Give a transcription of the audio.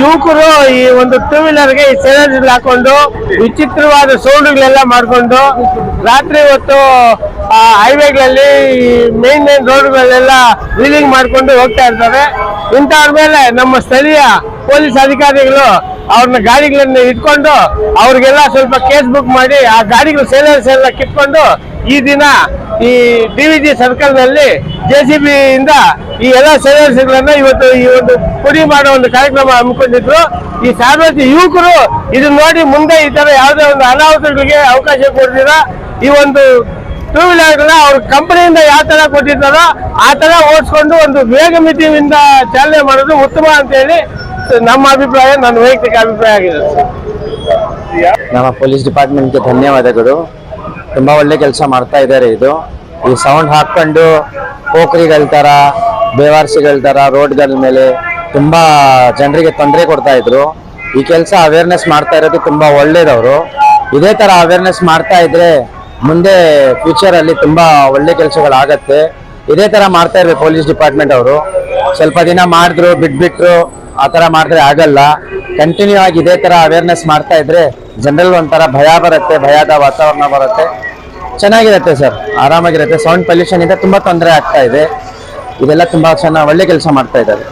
ಯುವಕರು ಈ ಒಂದು ಟೂ ವೀಲರ್ಗೆ ಈ ಸೈಲೆನ್ಸ್ ಹಾಕೊಂಡು ವಿಚಿತ್ರವಾದ ಸೌಂಡ್ಗಳೆಲ್ಲ ಮಾಡಿಕೊಂಡು ರಾತ್ರಿ ಹೊತ್ತು ಹೈವೇಗಳಲ್ಲಿ ಮೇನ್ ಮೇನ್ ರೋಡ್ಗಳೆಲ್ಲ ವೀಲಿಂಗ್ ಮಾಡ್ಕೊಂಡು ಹೋಗ್ತಾ ಇರ್ತಾರೆ. ಇಂಥವ್ರ ಮೇಲೆ ನಮ್ಮ ಸ್ಥಳೀಯ ಪೊಲೀಸ್ ಅಧಿಕಾರಿಗಳು ಅವ್ರನ್ನ ಗಾಡಿಗಳನ್ನ ಇಟ್ಕೊಂಡು ಅವ್ರಿಗೆಲ್ಲ ಸ್ವಲ್ಪ ಕೇಸ್ ಬುಕ್ ಮಾಡಿ ಆ ಗಾಡಿಗಳು ಸೈಲೆನ್ಸ್ ಎಲ್ಲ ಕಿತ್ಕೊಂಡು ಈ ದಿನ ಈ ಡಿ ವಿ ಜಿ ಸರ್ಕಲ್ನಲ್ಲಿ ಜೆ ಸಿ ಬಿ ಇಂದ ಈ ಎಲ್ಲ ಸೇವೆಗಳನ್ನ ಇವತ್ತು ಈ ಒಂದು ಪುಡಿ ಮಾಡೋ ಒಂದು ಕಾರ್ಯಕ್ರಮ ಹಮ್ಮಿಕೊಂಡಿದ್ರು. ಈ ಸಾರ್ವಜನಿಕ ಯುವಕರು ಇದನ್ನ ನೋಡಿ ಮುಂದೆ ಈ ತರ ಯಾವುದೇ ಒಂದು ಅನಾಹುತಗಳಿಗೆ ಅವಕಾಶ ಕೊಡ್ತೀರಾ ಈ ಒಂದು ಟೂ ವೀಲರ್ಗಳನ್ನ ಅವ್ರ ಕಂಪನಿಯಿಂದ ಯಾವ ತರ ಕೊಟ್ಟಿದ್ದಾರೋ ಆ ತರ ಓಡಿಸ್ಕೊಂಡು ಒಂದು ವೇಗ ಮಿತಿಯಿಂದ ಚಾಲನೆ ಮಾಡೋದು ಉತ್ತಮ ಅಂತ ಹೇಳಿ ನಮ್ಮ ಅಭಿಪ್ರಾಯ, ನನ್ನ ವೈಯಕ್ತಿಕ ಅಭಿಪ್ರಾಯ ಆಗಿದೆ. ನಮ್ಮ ಪೊಲೀಸ್ ಡಿಪಾರ್ಟ್ಮೆಂಟ್ಗೆ ಧನ್ಯವಾದಗಳು. ತುಂಬಾ ಒಳ್ಳೆ ಕೆಲಸ ಮಾಡ್ತಾ ಇದ್ದಾರೆ ಇದು. ಈ ಸೌಂಡ್ ಹಾಕೊಂಡು ಪೋಖ್ರಿಗಳ ತರ ಬೇವಾರ್ಸಿಗಳ ತರ ರೋಡ್ಗಳ ಮೇಲೆ ತುಂಬಾ ಜನರಿಗೆ ತೊಂದರೆ ಕೊಡ್ತಾ ಇದ್ರು. ಈ ಕೆಲಸ ಅವೇರ್ನೆಸ್ ಮಾಡ್ತಾ ಇರೋದು ತುಂಬಾ ಒಳ್ಳೇದವರು. ಇದೇ ತರ ಅವೇರ್ನೆಸ್ ಮಾಡ್ತಾ ಇದ್ರೆ ಮುಂದೆ ಫ್ಯೂಚರ್ ಅಲ್ಲಿ ತುಂಬಾ ಒಳ್ಳೆ ಕೆಲಸಗಳಾಗತ್ತೆ. ಇದೇ ತರ ಮಾಡ್ತಾ ಇರ್ಬೇಕು ಪೊಲೀಸ್ ಡಿಪಾರ್ಟ್ಮೆಂಟ್ ಅವರು. ಸ್ವಲ್ಪ ದಿನ ಮಾಡಿದ್ರು, ಬಿಟ್ಬಿಟ್ರು, ಆ ತರ ಮಾಡಿದ್ರೆ ಆಗಲ್ಲ. ಕಂಟಿನ್ಯೂ ಆಗಿ ಇದೇ ತರ ಅವೇರ್ನೆಸ್ ಮಾಡ್ತಾ ಇದ್ರೆ ಜನರಲ್ ಒಂಥರ ಭಯ ಬರುತ್ತೆ, ಭಯದ ವಾತಾವರಣ ಬರುತ್ತೆ. ಚೆನ್ನಾಗಿರುತ್ತೆ ಸರ್, ಆರಾಮಾಗಿರುತ್ತೆ. ಸೌಂಡ್ ಪೊಲ್ಯೂಷನ್ ಇಂದ ತುಂಬಾ ತೊಂದರೆ ಆಗ್ತಾ ಇದೆ. ಇದೆಲ್ಲ ತುಂಬಾ ಚೆನ್ನಾಗಿ ಒಳ್ಳೆ ಕೆಲಸ ಮಾಡ್ತಾ ಇದ್ದಾರೆ.